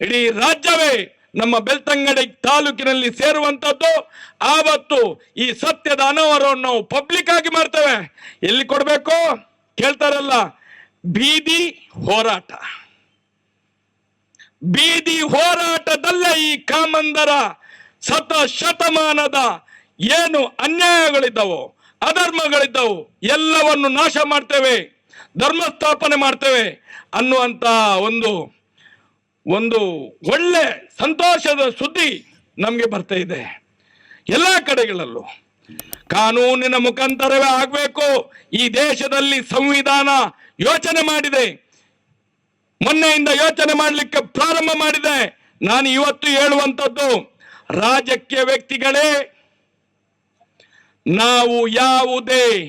ಇಡೀ ರಾಜ್ಯವೇ ನಮ್ಮ ಬೆಳ್ತಂಗಡಿ ತಾಲೂಕಿನಲ್ಲಿ ಸೇರುವಂತದ್ದು. ಆವತ್ತು ಈ ಸತ್ಯದ ಅನಾವರವನ್ನು ನಾವು ಪಬ್ಲಿಕ್ ಆಗಿ ಮಾಡ್ತೇವೆ. ಎಲ್ಲಿ ಕೊಡಬೇಕು? ಕೇಳ್ತಾರಲ್ಲ, ಬೀದಿ ಹೋರಾಟ. ಬೀದಿ ಹೋರಾಟದಲ್ಲೇ ಈ ಕಾಮಂದರ ಸತ ಶತಮಾನದ ಏನು ಅನ್ಯಾಯಗಳಿದ್ದವು, ಅಧರ್ಮಗಳಿದ್ದವು, ಎಲ್ಲವನ್ನು ನಾಶ ಮಾಡ್ತೇವೆ ಧರ್ಮ ಸ್ಥಾಪನೆ ಮಾಡ್ತೇವೆ ಅನ್ನುವಂತ ಒಂದು ಒಂದು ಒಳ್ಳೆ ಸಂತೋಷದ ಸುದ್ದಿ ನಮಗೆ ಬರ್ತಾ ಇದೆ. ಎಲ್ಲ ಕಡೆಗಳಲ್ಲೂ ಕಾನೂನಿನ ಮುಖಾಂತರವೇ ಆಗಬೇಕು. ಈ ದೇಶದಲ್ಲಿ ಸಂವಿಧಾನ ಯೋಚನೆ ಮಾಡಿದೆ. ಮೊನ್ನೆಯಿಂದ ಯೋಚನೆ ಮಾಡಲಿಕ್ಕೆ ಪ್ರಾರಂಭ ಮಾಡಿದೆ. ನಾನು ಇವತ್ತು ಹೇಳುವಂಥದ್ದು, ರಾಜಕೀಯ ವ್ಯಕ್ತಿಗಳೇ, ನಾವು ಯಾವುದೇ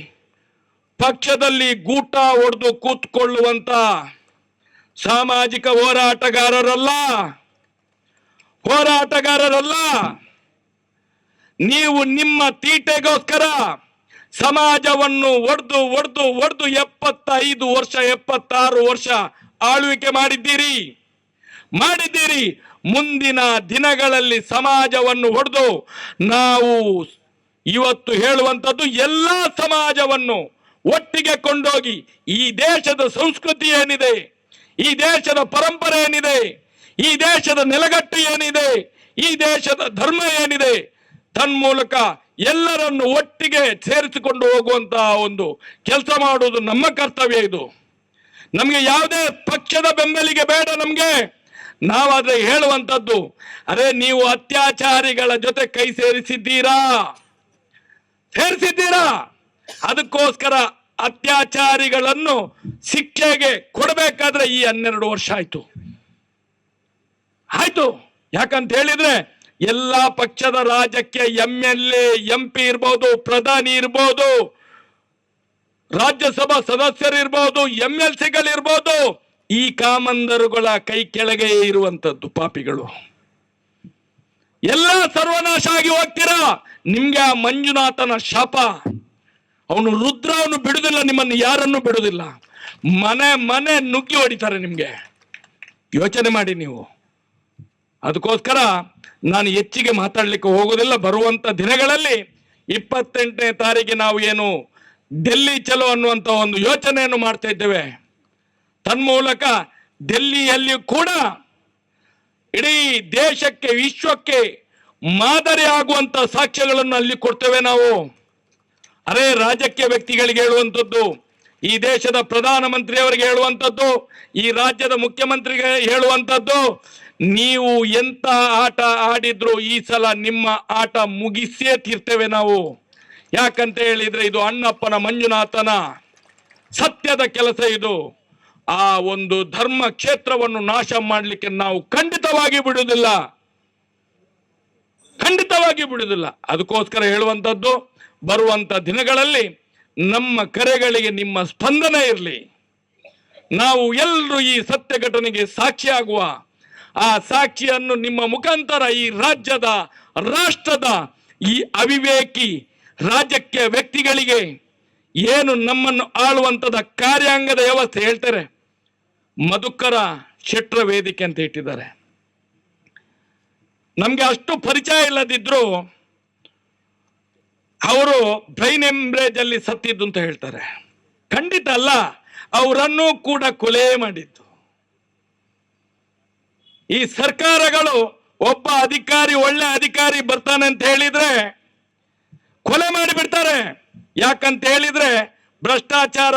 ಪಕ್ಷದಲ್ಲಿ ಗೂಟ ಹೊಡೆದು ಕೂತ್ಕೊಳ್ಳುವಂತ ಸಾಮಾಜಿಕ ಹೋರಾಟಗಾರರಲ್ಲ. ಹೋರಾಟಗಾರರಲ್ಲ. ನೀವು ನಿಮ್ಮ ತೀಟೆಗೋಸ್ಕರ ಸಮಾಜವನ್ನು ಒಡೆದು ಒಡೆದು ಒಡೆದು ಎಪ್ಪತ್ತೈದು ವರ್ಷ, ಎಪ್ಪತ್ತಾರು ವರ್ಷ ಆಳ್ವಿಕೆ ಮಾಡಿದ್ದೀರಿ. ಮಾಡಿದ್ದೀರಿ. ಮುಂದಿನ ದಿನಗಳಲ್ಲಿ ಸಮಾಜವನ್ನು ಹೊಡೆದು ನಾವು ಇವತ್ತು ಹೇಳುವಂಥದ್ದು ಎಲ್ಲ ಸಮಾಜವನ್ನು ಒಟ್ಟಿಗೆ ಕೊಂಡೋಗಿ ಈ ದೇಶದ ಸಂಸ್ಕೃತಿ ಏನಿದೆ ಈ ದೇಶದ ಪರಂಪರೆ ಏನಿದೆ? ಈ ದೇಶದ ನೆಲಗಟ್ಟು ಏನಿದೆ? ಈ ದೇಶದ ಧರ್ಮ ಏನಿದೆ? ತನ್ಮೂಲಕ ಎಲ್ಲರನ್ನು ಒಟ್ಟಿಗೆ ಸೇರಿಸಿಕೊಂಡು ಹೋಗುವಂತಹ ಒಂದು ಕೆಲಸ ಮಾಡುವುದು ನಮ್ಮ ಕರ್ತವ್ಯ ಇದು. ನಮಗೆ ಯಾವುದೇ ಪಕ್ಷದ ಬೆಂಬಲಿಗೆ ಬೇಡ ನಮಗೆ. ನಾವಾದ್ರೆ ಹೇಳುವಂಥದ್ದು, ಅರೆ ನೀವು ಅತ್ಯಾಚಾರಿಗಳ ಜೊತೆ ಕೈ ಸೇರಿಸಿದ್ದೀರಾ? ಸೇರಿಸಿದ್ದೀರಾ? ಅದಕ್ಕೋಸ್ಕರ ಅತ್ಯಾಚಾರಿಗಳನ್ನು ಶಿಕ್ಷೆಗೆ ಕೊಡಬೇಕಾದ್ರೆ ಈ ಹನ್ನೆರಡು ವರ್ಷ ಆಯ್ತು. ಆಯ್ತು. ಯಾಕಂತ ಹೇಳಿದ್ರೆ ಎಲ್ಲಾ ಪಕ್ಷದ ರಾಜ್ಯಕ್ಕೆ ಎಂ ಎಲ್ ಎ ಪಿ ಇರ್ಬೋದು, ಪ್ರಧಾನಿ ಇರ್ಬೋದು, ರಾಜ್ಯಸಭಾ ಸದಸ್ಯರು ಇರ್ಬೋದು ಎಂ ಎಲ್ ಸಿಗಳಿರ್ಬೋದು ಈ ಕಾಮಂದರುಗಳ ಕೈ ಕೆಳಗೆ ಇರುವಂತದ್ದು ಪಾಪಿಗಳು. ಎಲ್ಲ ಸರ್ವನಾಶ ಆಗಿ ಹೋಗ್ತೀರಾ? ನಿಮ್ಗೆ ಆ ಮಂಜುನಾಥನ ಶಾಪ. ಅವನು ರುದ್ರ ಅವನು ಬಿಡುದಿಲ್ಲ, ನಿಮ್ಮನ್ನು ಯಾರನ್ನು ಬಿಡುದಿಲ್ಲ. ಮನೆ ಮನೆ ನುಗ್ಗಿ ಹೊಡಿತಾರೆ ನಿಮ್ಗೆ. ಯೋಚನೆ ಮಾಡಿ ನೀವು. ಅದಕ್ಕೋಸ್ಕರ ನಾನು ಹೆಚ್ಚಿಗೆ ಮಾತಾಡ್ಲಿಕ್ಕೆ ಹೋಗೋದಿಲ್ಲ ಬರುವಂತ ದಿನಗಳಲ್ಲಿ ಇಪ್ಪತ್ತೆಂಟನೇ ತಾರೀಕಿಗೆ ನಾವು ಏನು ಡೆಲ್ಲಿ ಚಲೋ ಅನ್ನುವಂತ ಒಂದು ಯೋಚನೆಯನ್ನು ಮಾಡ್ತಾ ಇದ್ದೇವೆ. ತನ್ಮೂಲಕ ಡೆಲ್ಲಿಯಲ್ಲಿ ಕೂಡ ಇಡೀ ದೇಶಕ್ಕೆ, ವಿಶ್ವಕ್ಕೆ ಮಾದರಿ ಆಗುವಂತ ಸಾಕ್ಷ್ಯಗಳನ್ನು ಅಲ್ಲಿ ಕೊಡ್ತೇವೆ ನಾವು. ಅರೆ ರಾಜಕೀಯ ವ್ಯಕ್ತಿಗಳಿಗೆ ಹೇಳುವಂಥದ್ದು, ಈ ದೇಶದ ಪ್ರಧಾನ ಮಂತ್ರಿಯವರಿಗೆ ಹೇಳುವಂಥದ್ದು, ಈ ರಾಜ್ಯದ ಮುಖ್ಯಮಂತ್ರಿಗೆ ಹೇಳುವಂಥದ್ದು, ನೀವು ಎಂತ ಆಟ ಆಡಿದ್ರು ಈ ಸಲ ನಿಮ್ಮ ಆಟ ಮುಗಿಸೇ ತೀರ್ತೇವೆ ನಾವು. ಯಾಕಂತ ಹೇಳಿದ್ರೆ ಇದು ಅಣ್ಣಪ್ಪನ ಮಂಜುನಾಥನ ಸತ್ಯದ ಕೆಲಸ ಇದು. ಆ ಒಂದು ಧರ್ಮ ಕ್ಷೇತ್ರವನ್ನು ನಾಶ ಮಾಡಲಿಕ್ಕೆ ನಾವು ಖಂಡಿತವಾಗಿ ಬಿಡುವುದಿಲ್ಲ. ಖಂಡಿತವಾಗಿ ಬಿಡುವುದಿಲ್ಲ. ಅದಕ್ಕೋಸ್ಕರ ಹೇಳುವಂಥದ್ದು ಬರುವಂತ ದಿನಗಳಲ್ಲಿ ನಮ್ಮ ಕರೆಗಳಿಗೆ ನಿಮ್ಮ ಸ್ಪಂದನೆ ಇರಲಿ. ನಾವು ಎಲ್ಲರೂ ಈ ಸತ್ಯ ಘಟನೆಗೆ ಸಾಕ್ಷಿಯಾಗುವ ಆ ಸಾಕ್ಷಿಯನ್ನು ನಿಮ್ಮ ಮುಖಾಂತರ ಈ ರಾಜ್ಯದ, ರಾಷ್ಟ್ರದ ಈ ಅವಿವೇಕಿ ರಾಜ್ಯಕ್ಕೆ ವ್ಯಕ್ತಿಗಳಿಗೆ ಏನು ನಮ್ಮನ್ನು ಆಳುವಂತದ ಕಾರ್ಯಾಂಗದ ವ್ಯವಸ್ಥೆ ಹೇಳ್ತಾರೆ. ಮಧುಕರ ಶೆಟ್ರ ವೇದಿಕೆ ಅಂತ ಇಟ್ಟಿದ್ದಾರೆ. ನಮಗೆ ಅಷ್ಟು ಪರಿಚಯ ಇಲ್ಲದಿದ್ರು ಅವರು ಬ್ರೈನ್ ಎಂಬ್ರೇಜ್ ಅಲ್ಲಿ ಸತ್ತಿದ್ದು ಅಂತ ಹೇಳ್ತಾರೆ. ಖಂಡಿತ ಅಲ್ಲ, ಅವರನ್ನು ಕೂಡ ಕೊಲೆ ಮಾಡಿದ್ದು. ಈ ಸರ್ಕಾರಗಳು ಒಬ್ಬ ಅಧಿಕಾರಿ, ಒಳ್ಳೆ ಅಧಿಕಾರಿ ಬರ್ತಾನೆ ಅಂತ ಹೇಳಿದ್ರೆ ಕೊಲೆ ಮಾಡಿಬಿಡ್ತಾರೆ. ಯಾಕಂತ ಹೇಳಿದ್ರೆ ಭ್ರಷ್ಟಾಚಾರ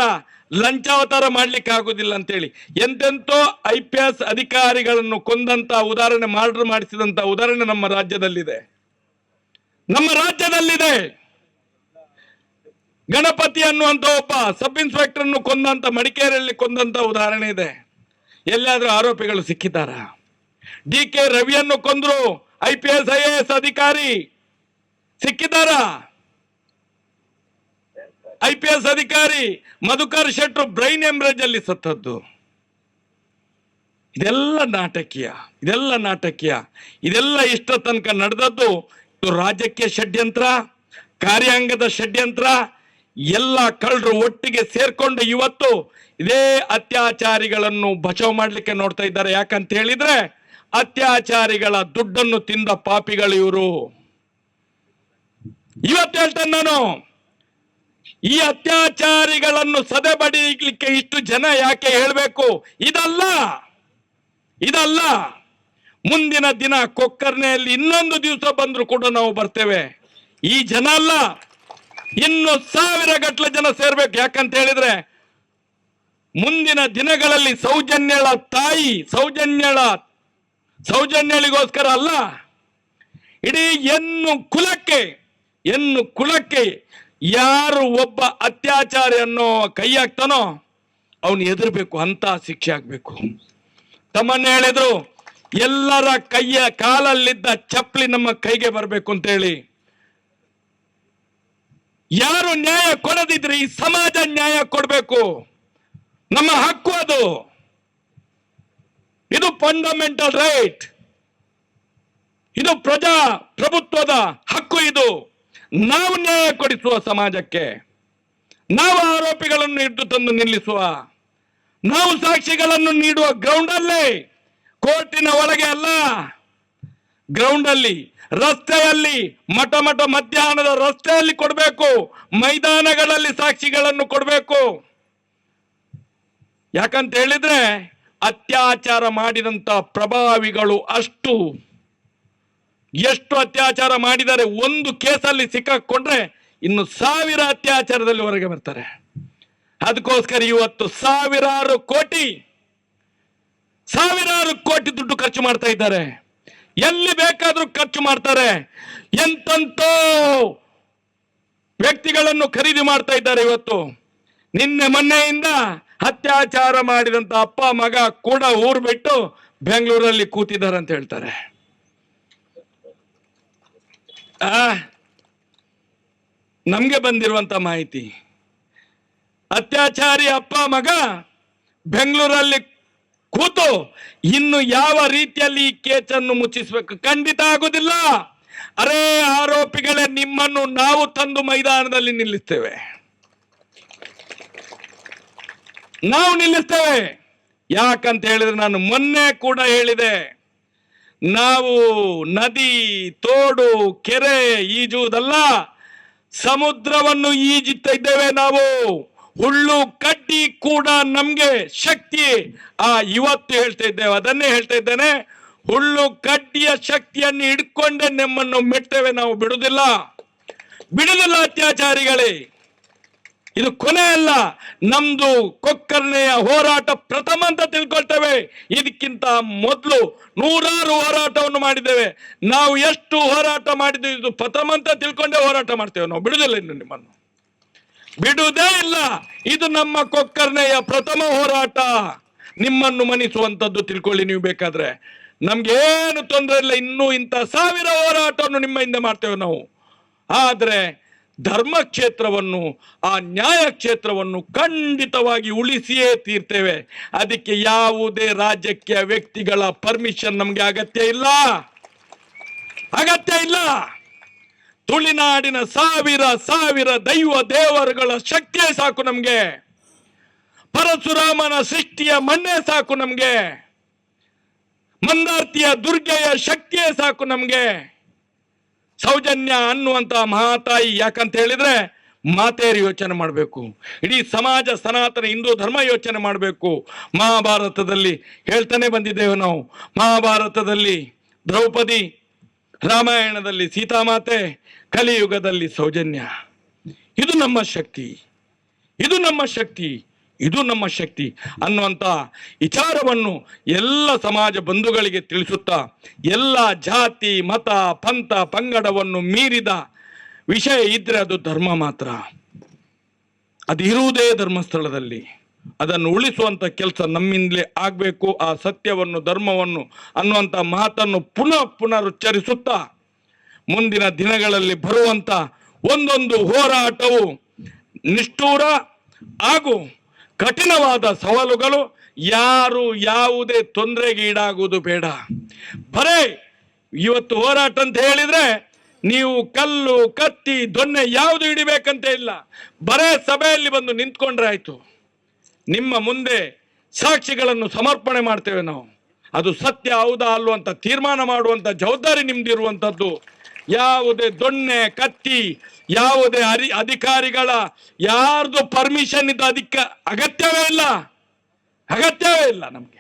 ಲಂಚಾವತಾರ ಮಾಡ್ಲಿಕ್ಕೆ ಆಗುದಿಲ್ಲ ಅಂತೇಳಿ. ಎಂತೆಂತೋ ಐ ಪಿ ಎಸ್ ಅಧಿಕಾರಿಗಳನ್ನು ಕೊಂದಂತ ಉದಾಹರಣೆ, ಮಾರ್ಡರ್ ಮಾಡಿಸಿದಂತ ಉದಾಹರಣೆ ನಮ್ಮ ರಾಜ್ಯದಲ್ಲಿದೆ. ನಮ್ಮ ರಾಜ್ಯದಲ್ಲಿದೆ. ಗಣಪತಿ ಅನ್ನುವಂತ ಒಬ್ಬ ಸಬ್ ಇನ್ಸ್ಪೆಕ್ಟರ್ ಕೊಂದಂತ ಮಡಿಕೇರಿಯಲ್ಲಿ ಕೊಂದಂತ ಉದಾಹರಣೆ ಇದೆ. ಎಲ್ಲಾದ್ರೂ ಆರೋಪಿಗಳು ಸಿಕ್ಕಿದ್ದಾರ? ಡಿ ಕೆ ರವಿಯನ್ನು ಕೊಂದ್ರು I P S, I A S ಅಧಿಕಾರಿ ಸಿಕ್ಕಿದ್ದಾರ? ಐ ಪಿ ಎಸ್ ಅಧಿಕಾರಿ ಮಧುಕರ್ ಶೆಟ್ರು ಬ್ರೈನ್ ಎಂಬ್ರೇಜ್ ಅಲ್ಲಿ ಸತ್ತದ್ದು. ಇದೆಲ್ಲ ನಾಟಕೀಯ ಇದೆಲ್ಲ ನಾಟಕೀಯ, ಇದೆಲ್ಲ ಇಷ್ಟ ತನಕ ನಡೆದದ್ದು ಇದು ರಾಜಕೀಯ ಷಡ್ಯಂತ್ರ, ಕಾರ್ಯಾಂಗದ ಷಡ್ಯಂತ್ರ ಎಲ್ಲ ಕಳ್ಳರು ಒಟ್ಟಿಗೆ ಸೇರ್ಕೊಂಡು ಇವತ್ತು ಇದೇ ಅತ್ಯಾಚಾರಿಗಳನ್ನು ಬಚಾವ್ ಮಾಡ್ಲಿಕ್ಕೆ ನೋಡ್ತಾ ಇದ್ದಾರೆ. ಯಾಕಂತ ಹೇಳಿದ್ರೆ ಅತ್ಯಾಚಾರಿಗಳ ದುಡ್ಡನ್ನು ತಿಂದ ಪಾಪಿಗಳು ಇವರು. ಇವತ್ತು ಹೇಳ್ತೇನೆ ನಾನು, ಈ ಅತ್ಯಾಚಾರಿಗಳನ್ನು ಸದೆಬಡಿಲಿಕ್ಕೆ ಇಷ್ಟು ಜನ ಯಾಕೆ ಹೇಳಬೇಕು? ಇದಲ್ಲ ಇದಲ್ಲ. ಮುಂದಿನ ದಿನ ಕೊಕ್ಕರ್ನೆಯಲ್ಲಿ ಇನ್ನೊಂದು ದಿವಸ ಬಂದ್ರು ಕೂಡ ನಾವು ಬರ್ತೇವೆ. ಈ ಜನ ಅಲ್ಲ ಇನ್ನು ಸಾವಿರ ಗಟ್ಟಲೆ ಜನ ಸೇರ್ಬೇಕು. ಯಾಕಂತ ಹೇಳಿದ್ರೆ, ಮುಂದಿನ ದಿನಗಳಲ್ಲಿ ಸೌಜನ್ಯಳ ತಾಯಿ, ಸೌಜನ್ಯಳ, ಸೌಜನ್ಯಳಿಗೋಸ್ಕರ ಅಲ್ಲ, ಇಡೀ ಎನ್ನು ಕುಲಕ್ಕೆ ಎನ್ನು ಕುಲಕ್ಕೆ ಯಾರು ಒಬ್ಬ ಅತ್ಯಾಚಾರಿಯನ್ನು ಕೈ ಹಾಕ್ತಾನೋ, ಅವನು ಎದುರ್ಬೇಕು ಅಂತ ಶಿಕ್ಷೆ ಆಗ್ಬೇಕು ತಮ್ಮನ್ನ ಹೇಳಿದ್ರು, ಎಲ್ಲರ ಕೈಯ ಕಾಲಲ್ಲಿದ್ದ ಚಪ್ಪಲಿ ನಮ್ಮ ಕೈಗೆ ಬರಬೇಕು ಅಂತ ಹೇಳಿ ಯಾರು ನ್ಯಾಯ ಕೊಡದಿದ್ರೆ ಈ ಸಮಾಜ ನ್ಯಾಯ ಕೊಡಬೇಕು. ನಮ್ಮ ಹಕ್ಕು ಅದು. ಇದು ಫಂಡಮೆಂಟಲ್ ರೈಟ್ ಇದು ಪ್ರಜಾ ಪ್ರಭುತ್ವದ ಹಕ್ಕು ಇದು. ನಾವು ನ್ಯಾಯ ಕೊಡಿಸುವ ಸಮಾಜಕ್ಕೆ. ನಾವು ಆರೋಪಿಗಳನ್ನು ಹಿಡಿದು ತಂದು ನಿಲ್ಲಿಸುವ. ನಾವು ಸಾಕ್ಷಿಗಳನ್ನು ನೀಡುವ ಗ್ರೌಂಡ್ ಅಲ್ಲೇ. ಕೋರ್ಟಿನ ಒಳಗೆ ಅಲ್ಲ. ಗ್ರೌಂಡ್ ಅಲ್ಲಿ ರಸ್ತೆಯಲ್ಲಿ, ಮಠ ಮಠ ಮಧ್ಯಾಹ್ನದ ರಸ್ತೆಯಲ್ಲಿ ಕೊಡಬೇಕು, ಮೈದಾನಗಳಲ್ಲಿ ಸಾಕ್ಷಿಗಳನ್ನು ಕೊಡಬೇಕು. ಯಾಕಂತ ಹೇಳಿದ್ರೆ, ಅತ್ಯಾಚಾರ ಮಾಡಿದಂತ ಪ್ರಭಾವಿಗಳು ಅಷ್ಟು. ಎಷ್ಟು ಅತ್ಯಾಚಾರ ಮಾಡಿದರೆ ಒಂದು ಕೇಸಲ್ಲಿ ಸಿಕ್ಕಾಕೊಂಡ್ರೆ ಇನ್ನು ಸಾವಿರ ಅತ್ಯಾಚಾರದಲ್ಲಿ ಹೊರಗೆ ಬರ್ತಾರೆ. ಅದಕ್ಕೋಸ್ಕರ ಇವತ್ತು ಸಾವಿರಾರು ಕೋಟಿ ಸಾವಿರಾರು ಕೋಟಿ ದುಡ್ಡು ಖರ್ಚು ಮಾಡ್ತಾ ಇದ್ದಾರೆ. ಎಲ್ಲಿ ಬೇಕಾದ್ರೂ ಖರ್ಚು ಮಾಡ್ತಾರೆ. ಎಂತಂತೋ ವ್ಯಕ್ತಿಗಳನ್ನು ಖರೀದಿ ಮಾಡ್ತಾ ಇದ್ದಾರೆ ಇವತ್ತು. ನಿನ್ನೆ ಮೊನ್ನೆಯಿಂದ ಅತ್ಯಾಚಾರ ಮಾಡಿದಂತ ಅಪ್ಪ ಮಗ ಕೂಡ ಊರು ಬಿಟ್ಟು ಬೆಂಗಳೂರಲ್ಲಿ ಕೂತಿದ್ದಾರೆ ಅಂತ ಹೇಳ್ತಾರೆ. ನಮ್ಗೆ ಬಂದಿರುವಂತ ಮಾಹಿತಿ. ಅತ್ಯಾಚಾರಿ ಅಪ್ಪ ಮಗ ಬೆಂಗಳೂರಲ್ಲಿ ಕೂತು ಇನ್ನು ಯಾವ ರೀತಿಯಲ್ಲಿ ಈ ಕೇಸನ್ನು ಮುಚ್ಚಿಸಬೇಕು? ಖಂಡಿತ ಆಗುದಿಲ್ಲ. ಅರೇ ಆರೋಪಿಗಳೇ, ನಿಮ್ಮನ್ನು ನಾವು ತಂದು ಮೈದಾನದಲ್ಲಿ ನಿಲ್ಲಿಸ್ತೇವೆ. ನಾವು ನಿಲ್ಲಿಸ್ತೇವೆ. ಯಾಕಂತ ಹೇಳಿದ್ರೆ ನಾನು ಮೊನ್ನೆ ಕೂಡ ಹೇಳಿದೆ. ನಾವು ನದಿ, ತೋಡು, ಕೆರೆ ಈಜುವುದಲ್ಲ, ಸಮುದ್ರವನ್ನು ಈಜಿತ್ತ ಇದ್ದೇವೆ ನಾವು. ಹುಳ್ಳು ಕಡ್ಡಿ ಕೂಡ ನಮ್ಗೆ ಶಕ್ತಿ. ಆ, ಇವತ್ತು ಹೇಳ್ತಾ ಇದ್ದೇವೆ, ಅದನ್ನೇ ಹೇಳ್ತಾ ಇದ್ದೇನೆ. ಹುಳ್ಳು ಕಡ್ಡಿಯ ಶಕ್ತಿಯನ್ನು ಹಿಡ್ಕೊಂಡೆ ನಮ್ಮನ್ನು ಮೆಟ್ಟೇವೆ ನಾವು ಬಿಡುದಿಲ್ಲ ಬಿಡುದಿಲ್ಲ ಅತ್ಯಾಚಾರಿಗಳೇ. ಇದು ಕೊನೆ ಅಲ್ಲ. ನಮ್ದು ಕೊಕ್ಕರ್ಣೆಯ ಹೋರಾಟ ಪ್ರಥಮ ಅಂತ ತಿಳ್ಕೊಳ್ತೇವೆ. ಇದಕ್ಕಿಂತ ಮೊದಲು ನೂರಾರು ಹೋರಾಟವನ್ನು ಮಾಡಿದ್ದೇವೆ. ನಾವು ಎಷ್ಟು ಹೋರಾಟ ಮಾಡಿದ್ವಿ ಇದು ಪ್ರಥಮ ಅಂತ ತಿಳ್ಕೊಂಡೇ ಹೋರಾಟ ಮಾಡ್ತೇವೆ. ನಾವು ಬಿಡುದಿಲ್ಲ ಇನ್ನು ನಿಮ್ಮನ್ನು. ಬಿಡುವುದೇ ಇಲ್ಲ. ಇದು ನಮ್ಮ ಕೊಕ್ಕರ್ಣೆಯ ಪ್ರಥಮ ಹೋರಾಟ. ನಿಮ್ಮನ್ನು ಮನಿಸುವಂತದ್ದು ತಿಳ್ಕೊಳ್ಳಿ ನೀವು ಬೇಕಾದ್ರೆ. ನಮ್ಗೆ ಏನು ತೊಂದರೆ ಇಲ್ಲ, ಇನ್ನೂ ಇಂಥ ಸಾವಿರ ಹೋರಾಟವನ್ನು ನಿಮ್ಮಿಂದ ಮಾಡ್ತೇವೆ ನಾವು. ಆದರೆ ಧರ್ಮ ಕ್ಷೇತ್ರವನ್ನು ಆ ನ್ಯಾಯ ಕ್ಷೇತ್ರವನ್ನು ಖಂಡಿತವಾಗಿ ಉಳಿಸಿಯೇ ತೀರ್ತೇವೆ. ಅದಕ್ಕೆ ಯಾವುದೇ ರಾಜಕೀಯ ವ್ಯಕ್ತಿಗಳ ಪರ್ಮಿಷನ್ ನಮಗೆ ಅಗತ್ಯ ಇಲ್ಲ. ಅಗತ್ಯ ಇಲ್ಲ. ತುಳಿನಾಡಿನ ಸಾವಿರ ಸಾವಿರ ದೈವ ದೇವರುಗಳ ಶಕ್ತಿಯೇ ಸಾಕು ನಮ್ಗೆ. ಪರಶುರಾಮನ ಸೃಷ್ಟಿಯ ಮಣ್ಣೆ ಸಾಕು ನಮ್ಗೆ. ಮಂದಾರ್ತಿಯ ದುರ್ಗೆಯ ಶಕ್ತಿಯೇ ಸಾಕು ನಮ್ಗೆ. ಸೌಜನ್ಯ ಅನ್ನುವಂತ ಮಹಾತಾಯಿ ಯಾಕಂತ ಹೇಳಿದ್ರೆ ಮಾತೆಯರು ಯೋಚನೆ ಮಾಡಬೇಕು. ಇಡೀ ಸಮಾಜ, ಸನಾತನ, ಹಿಂದೂ ಧರ್ಮ ಯೋಚನೆ ಮಾಡಬೇಕು. ಮಹಾಭಾರತದಲ್ಲಿ ಹೇಳ್ತಾನೆ ಬಂದಿದ್ದೇವೆ ನಾವು. ಮಹಾಭಾರತದಲ್ಲಿ ದ್ರೌಪದಿ ರಾಮಾಯಣದಲ್ಲಿ ಸೀತಾಮಾತೆ ಕಲಿಯುಗದಲ್ಲಿ ಸೌಜನ್ಯ. ಇದು ನಮ್ಮ ಶಕ್ತಿ. ಇದು ನಮ್ಮ ಶಕ್ತಿ. ಇದು ನಮ್ಮ ಶಕ್ತಿ ಅನ್ನುವಂಥ ವಿಚಾರವನ್ನು ಎಲ್ಲ ಸಮಾಜ ಬಂಧುಗಳಿಗೆ ತಿಳಿಸುತ್ತಾ, ಎಲ್ಲ ಜಾತಿ, ಮತ, ಪಂಥ, ಪಂಗಡವನ್ನು ಮೀರಿದ ವಿಷಯ ಇದ್ರೆ ಅದು ಧರ್ಮ ಮಾತ್ರ. ಅದು ಇರುವುದೇ ಧರ್ಮಸ್ಥಳದಲ್ಲಿ. ಅದನ್ನು ಉಳಿಸುವಂಥ ಕೆಲಸ ನಮ್ಮಿಂದಲೇ ಆಗಬೇಕು. ಆ ಸತ್ಯವನ್ನು, ಧರ್ಮವನ್ನು ಅನ್ನುವಂಥ ಮಾತನ್ನು ಪುನಃ ಪುನರುಚ್ಚರಿಸುತ್ತಾ ಮುಂದಿನ ದಿನಗಳಲ್ಲಿ ಬರುವಂತ ಒಂದೊಂದು ಹೋರಾಟವು ನಿಷ್ಠೂರ ಹಾಗೂ ಕಠಿಣವಾದ ಸವಾಲುಗಳು ಯಾರು ಯಾವುದೇ ತೊಂದರೆಗೆ ಈಡಾಗುವುದು ಬೇಡ. ಬರೇ, ಇವತ್ತು ಹೋರಾಟ ಅಂತ ಹೇಳಿದ್ರೆ ನೀವು ಕಲ್ಲು, ಕತ್ತಿ ದೊನ್ನೆ ಯಾವುದು ಹಿಡಿಬೇಕಂತ ಇಲ್ಲ. ಬರೇ ಸಭೆಯಲ್ಲಿ ಬಂದು ನಿಂತ್ಕೊಂಡ್ರೆ ಆಯ್ತು. ನಿಮ್ಮ ಮುಂದೆ ಸಾಕ್ಷಿಗಳನ್ನು ಸಮರ್ಪಣೆ ಮಾಡ್ತೇವೆ ನಾವು. ಅದು ಸತ್ಯ, ಹೌದಾ ಅಲ್ವಂತ ತೀರ್ಮಾನ ಮಾಡುವಂತ ಜವಾಬ್ದಾರಿ ನಿಮ್ದಿರುವಂತದ್ದು. ಯಾವುದೇ ದೊಣ್ಣೆ, ಕತ್ತಿ, ಯಾವುದೇ ಅರಿ, ಅಧಿಕಾರಿಗಳ ಯಾರ್ದು ಪರ್ಮಿಷನ್ ಇದ್ದ ಅದಕ್ಕೆ ಅಗತ್ಯವೇ ಇಲ್ಲ. ಅಗತ್ಯವೇ ಇಲ್ಲ ನಮಗೆ.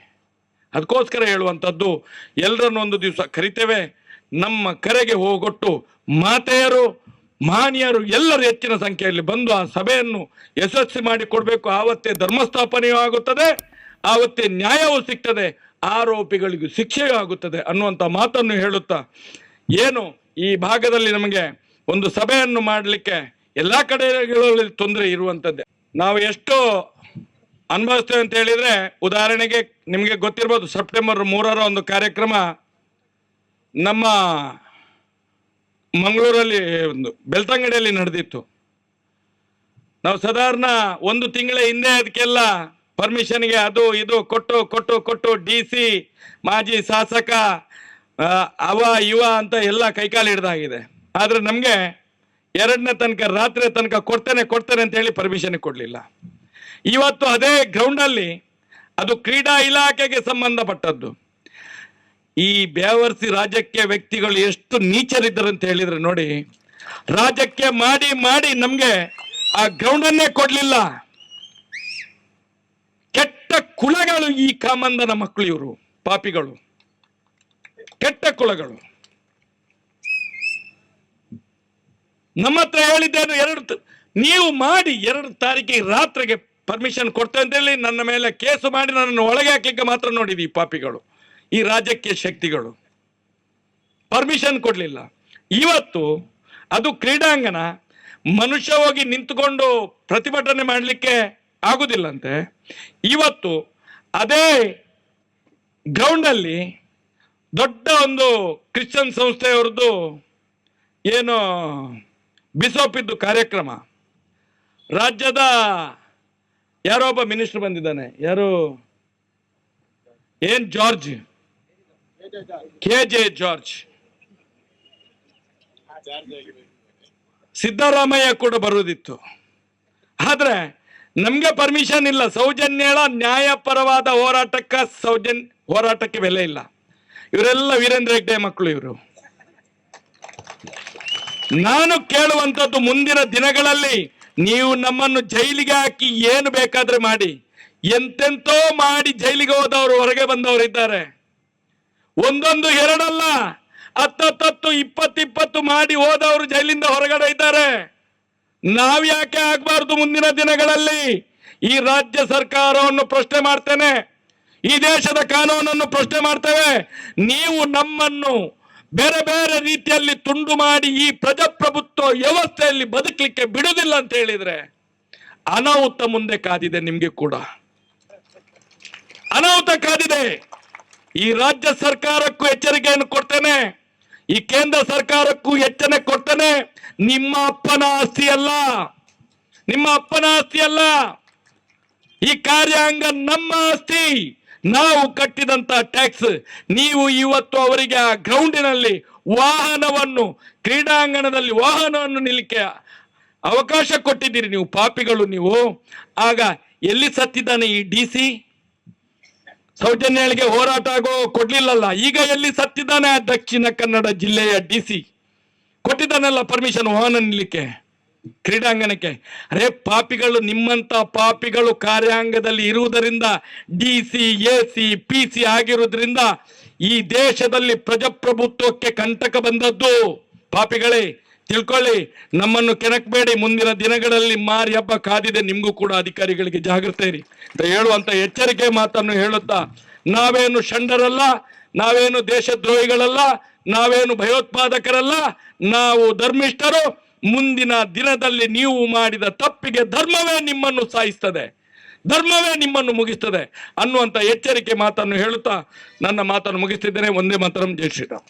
ಅದಕ್ಕೋಸ್ಕರ ಹೇಳುವಂಥದ್ದು ಎಲ್ಲರನ್ನು ಒಂದು ದಿವಸ ಕರಿತೇವೆ. ನಮ್ಮ ಕರೆಗೆ ಹೋಗೊಟ್ಟು ಮಾತೆಯರು, ಮಾನ್ಯರು ಎಲ್ಲರೂ ಹೆಚ್ಚಿನ ಸಂಖ್ಯೆಯಲ್ಲಿ ಬಂದು ಆ ಸಭೆಯನ್ನು ಯಶಸ್ವಿ ಮಾಡಿ ಕೊಡಬೇಕು ಆವತ್ತೇ ಧರ್ಮಸ್ಥಾಪನೆಯೂ ಆಗುತ್ತದೆ. ಆವತ್ತೇ ನ್ಯಾಯವೂ ಸಿಗ್ತದೆ. ಆರೋಪಿಗಳಿಗೂ ಶಿಕ್ಷೆಯೂ ಆಗುತ್ತದೆ ಅನ್ನುವಂಥ ಮಾತನ್ನು ಹೇಳುತ್ತಾ, ಏನು ಈ ಭಾಗದಲ್ಲಿ ನಮಗೆ ಒಂದು ಸಭೆಯನ್ನು ಮಾಡಲಿಕ್ಕೆ ಎಲ್ಲ ಕಡೆಗಳಲ್ಲಿ ತೊಂದರೆ ಇರುವಂಥದ್ದೇ ನಾವು ಎಷ್ಟು ಅನುಭವಿಸ್ತೇವೆ ಅಂತ ಹೇಳಿದ್ರೆ, ಉದಾಹರಣೆಗೆ ನಿಮಗೆ ಗೊತ್ತಿರ್ಬೋದು, ಸೆಪ್ಟೆಂಬರ್ ಮೂರರ ಒಂದು ಕಾರ್ಯಕ್ರಮ ನಮ್ಮ ಮಂಗಳೂರಲ್ಲಿ ಒಂದು ಬೆಳ್ತಂಗಡಿಯಲ್ಲಿ ನಡೆದಿತ್ತು. ನಾವು ಸಾಧಾರಣ ಒಂದು ತಿಂಗಳ ಹಿಂದೆ ಅದಕ್ಕೆಲ್ಲ ಪರ್ಮಿಷನ್ಗೆ ಅದು ಇದು ಕೊಟ್ಟು ಕೊಟ್ಟು ಕೊಟ್ಟು ಡಿ ಸಿ ಮಾಜಿ ಶಾಸಕ ಅವ, ಇವ ಅಂತ ಎಲ್ಲ ಕೈಕಾಲು ಹಿಡ್ದಾಗಿದೆ. ಆದ್ರೆ ನಮಗೆ ಎರಡನೇ ತನಕ ರಾತ್ರಿ ತನಕ ಕೊಡ್ತೇನೆ ಕೊಡ್ತೇನೆ ಅಂತ ಹೇಳಿ ಪರ್ಮಿಷನ್ ಕೊಡಲಿಲ್ಲ. ಇವತ್ತು ಅದೇ ಗ್ರೌಂಡಲ್ಲಿ ಅದು ಕ್ರೀಡಾ ಇಲಾಖೆಗೆ ಸಂಬಂಧಪಟ್ಟದ್ದು. ಈ ಬೇವರ್ಸಿ ರಾಜಕೀಯ ವ್ಯಕ್ತಿಗಳು ಎಷ್ಟು ನೀಚರಿದ್ದರು ಅಂತ ಹೇಳಿದ್ರೆ ನೋಡಿ ರಾಜ್ಯಕ್ಕೆ ಮಾಡಿ ಮಾಡಿ ನಮ್ಗೆ ಆ ಗ್ರೌಂಡ್ ಅನ್ನೇ ಕೊಡ್ಲಿಲ್ಲ. ಕೆಟ್ಟ ಕುಲಗಳು ಈ ಕಾಮಂದನ ಮಕ್ಕಳು ಇವರು, ಪಾಪಿಗಳು. ಕೆಟ್ಟ ಕುಲಗಳು. ನಮ್ಮ ಹತ್ರ ಹೇಳಿದ್ದೇನು ಎರಡು ನೀವು ಮಾಡಿ ಎರಡು ತಾರೀಕಿಗೆ ರಾತ್ರಿಗೆ ಪರ್ಮಿಷನ್ ಕೊಡ್ತೇವೆ ಅಂತ ಹೇಳಿ ನನ್ನ ಮೇಲೆ ಕೇಸು ಮಾಡಿ ನನ್ನನ್ನು ಒಳಗೆ ಹಾಕ್ಲಿಕ್ಕೆ ಮಾತ್ರ ನೋಡಿದಿ ಈ ಪಾಪಿಗಳು, ಈ ರಾಜಕೀಯ ಶಕ್ತಿಗಳು. ಪರ್ಮಿಷನ್ ಕೊಡಲಿಲ್ಲ. ಇವತ್ತು ಅದು ಕ್ರೀಡಾಂಗಣ, ಮನುಷ್ಯ ಹೋಗಿ ನಿಂತುಕೊಂಡು ಪ್ರತಿಭಟನೆ ಮಾಡಲಿಕ್ಕೆ ಆಗುದಿಲ್ಲಂತೆ. ಇವತ್ತು ಅದೇ ಗ್ರೌಂಡಲ್ಲಿ ದೊಡ್ಡ ಒಂದು ಕ್ರಿಶ್ಚಿಯನ್ ಸಂಸ್ಥೆಯವ್ರದ್ದು ಏನು ಬಿಸೋಪಿದ್ದು ಕಾರ್ಯಕ್ರಮ. ರಾಜ್ಯದ ಯಾರೋ ಒಬ್ಬ ಮಿನಿಸ್ಟರ್ ಬಂದಿದ್ದಾನೆ. ಯಾರು? ಏನ್ George? K J George. Siddaramaiah ಕೂಡ ಬರುವುದಿತ್ತು ಆದ್ರೆ ನಮ್ಗೆ ಪರ್ಮಿಷನ್ ಇಲ್ಲ. ಸೌಜನ್ಯಳ ನ್ಯಾಯಪರವಾದ ಹೋರಾಟಕ್ಕ ಸೌಜನ್ಯ ಹೋರಾಟಕ್ಕೆ ಬೆಲೆ ಇಲ್ಲ. ಇವರೆಲ್ಲ ವೀರೇಂದ್ರ ಹೆಗ್ಡೆ ಮಕ್ಕಳು ಇವರು. ನಾನು ಕೇಳುವಂತದ್ದು ಮುಂದಿನ ದಿನಗಳಲ್ಲಿ ನೀವು ನಮ್ಮನ್ನು ಜೈಲಿಗೆ ಹಾಕಿ ಏನು ಬೇಕಾದ್ರೆ ಮಾಡಿ. ಎಂತೆಂತೋ ಮಾಡಿ ಜೈಲಿಗೆ ಹೋದವರು ಹೊರಗೆ ಬಂದವರು ಇದ್ದಾರೆ. ಒಂದೊಂದು ಎರಡಲ್ಲ ಹತ್ತತ್ತು ಇಪ್ಪತ್ತಿಪ್ಪತ್ತು ಮಾಡಿ ಹೋದವರು ಜೈಲಿಂದ ಹೊರಗಡೆ ಇದ್ದಾರೆ. ನಾವ್ ಯಾಕೆ ಆಗ್ಬಾರ್ದು ಮುಂದಿನ ದಿನಗಳಲ್ಲಿ? ಈ ರಾಜ್ಯ ಸರ್ಕಾರವನ್ನು ಪ್ರಶ್ನೆ ಮಾಡ್ತೇನೆ. ಈ ದೇಶದ ಕಾನೂನನ್ನು ಪ್ರಶ್ನೆ ಮಾಡ್ತೇವೆ. ನೀವು ನಮ್ಮನ್ನು ಬೇರೆ ಬೇರೆ ರೀತಿಯಲ್ಲಿ ತುಂಡು ಮಾಡಿ ಈ ಪ್ರಜಾಪ್ರಭುತ್ವ ವ್ಯವಸ್ಥೆಯಲ್ಲಿ ಬದುಕಲಿಕ್ಕೆ ಬಿಡುವುದಿಲ್ಲ ಅಂತ ಹೇಳಿದ್ರೆ ಅನಾಹುತ ಮುಂದೆ ಕಾದಿದೆ ನಿಮ್ಗೆ ಕೂಡ. ಅನಾಹುತ ಕಾದಿದೆ. ಈ ರಾಜ್ಯ ಸರ್ಕಾರಕ್ಕೂ ಎಚ್ಚರಿಕೆಯನ್ನು ಕೊಡ್ತೇನೆ. ಈ ಕೇಂದ್ರ ಸರ್ಕಾರಕ್ಕೂ ಎಚ್ಚರಿಕೆ ಕೊಡ್ತೇನೆ. ನಿಮ್ಮ ಅಪ್ಪನ ಆಸ್ತಿ ಅಲ್ಲ. ನಿಮ್ಮ ಅಪ್ಪನ ಆಸ್ತಿ ಅಲ್ಲ. ಈ ಕಾರ್ಯಾಂಗ ನಮ್ಮ ಆಸ್ತಿ. ನಾವು ಕಟ್ಟಿದಂತ ಟ್ಯಾಕ್ಸ್ ನೀವು ಇವತ್ತು ಅವರಿಗೆ ಆ ಗ್ರೌಂಡಿನಲ್ಲಿ ವಾಹನವನ್ನು, ಕ್ರೀಡಾಂಗಣದಲ್ಲಿ ವಾಹನವನ್ನು ನಿಲ್ಲಿಕ್ಕೆ ಅವಕಾಶ ಕೊಟ್ಟಿದ್ದೀರಿ ನೀವು ಪಾಪಿಗಳು ನೀವು. ಆಗ ಎಲ್ಲಿ ಸತ್ತಿದ್ದಾನೆ ಈ ಡಿ ಸಿ? ಸೌಜನ್ಯಗಳಿಗೆ ಹೋರಾಟ ಆಗೋ ಕೊಡ್ಲಿಲ್ಲಲ್ಲ, ಈಗ ಎಲ್ಲಿ ಸತ್ತಿದ್ದಾನೆ ದಕ್ಷಿಣ ಕನ್ನಡ ಜಿಲ್ಲೆಯ ಡಿ ಸಿ? ಕೊಟ್ಟಿದ್ದಾನಲ್ಲ ಪರ್ಮಿಷನ್ ವಾಹನ ನಿಲ್ಲಿಕ್ಕೆ. ಕ್ರೀಡಾಂಗಣಕ್ಕೆ. ಅರೆ ಪಾಪಿಗಳು ನಿಮ್ಮಂತ ಪಾಪಿಗಳು ಕಾರ್ಯಾಂಗದಲ್ಲಿ ಇರುವುದರಿಂದ, D C, A C, P C ಆಗಿರುವುದರಿಂದ ಈ ದೇಶದಲ್ಲಿ ಪ್ರಜಾಪ್ರಭುತ್ವಕ್ಕೆ ಕಂಟಕ ಬಂದದ್ದು. ಪಾಪಿಗಳೇ, ತಿಳ್ಕೊಳ್ಳಿ, ನಮ್ಮನ್ನು ಕೆಣಕಬೇಡಿ. ಮುಂದಿನ ದಿನಗಳಲ್ಲಿ ಮಾರಿ ಹಬ್ಬ ಕಾದಿದೆ. ನಿಮಗೂ ಕೂಡ ಅಧಿಕಾರಿಗಳಿಗೆ ಜಾಗೃತೆ ಇರಿ. ಅಂತ ಹೇಳುವಂತ ಎಚ್ಚರಿಕೆ ಮಾತನ್ನು ಹೇಳುತ್ತಾ, ನಾವೇನು ಷಂಡರಲ್ಲ, ನಾವೇನು ದೇಶದ್ರೋಹಿಗಳಲ್ಲ, ನಾವೇನು ಭಯೋತ್ಪಾದಕರಲ್ಲ, ನಾವು ಧರ್ಮಿಷ್ಠರು ಮುಂದಿನ ದಿನದಲ್ಲಿ ನೀವು ಮಾಡಿದ ತಪ್ಪಿಗೆ ಧರ್ಮವೇ ನಿಮ್ಮನ್ನು ಸಾಯಿಸ್ತದೆ. ಧರ್ಮವೇ ನಿಮ್ಮನ್ನು ಮುಗಿಸ್ತದೆ ಅನ್ನುವಂತ ಎಚ್ಚರಿಕೆ ಮಾತನ್ನು ಹೇಳುತ್ತಾ ನನ್ನ ಮಾತನ್ನು ಮುಗಿಸ್ತಿದ್ದೇನೆ. ಒಂದೇ ಮಾತ್ರ, ಜೈ ಶ್ರೀರಾಮ್.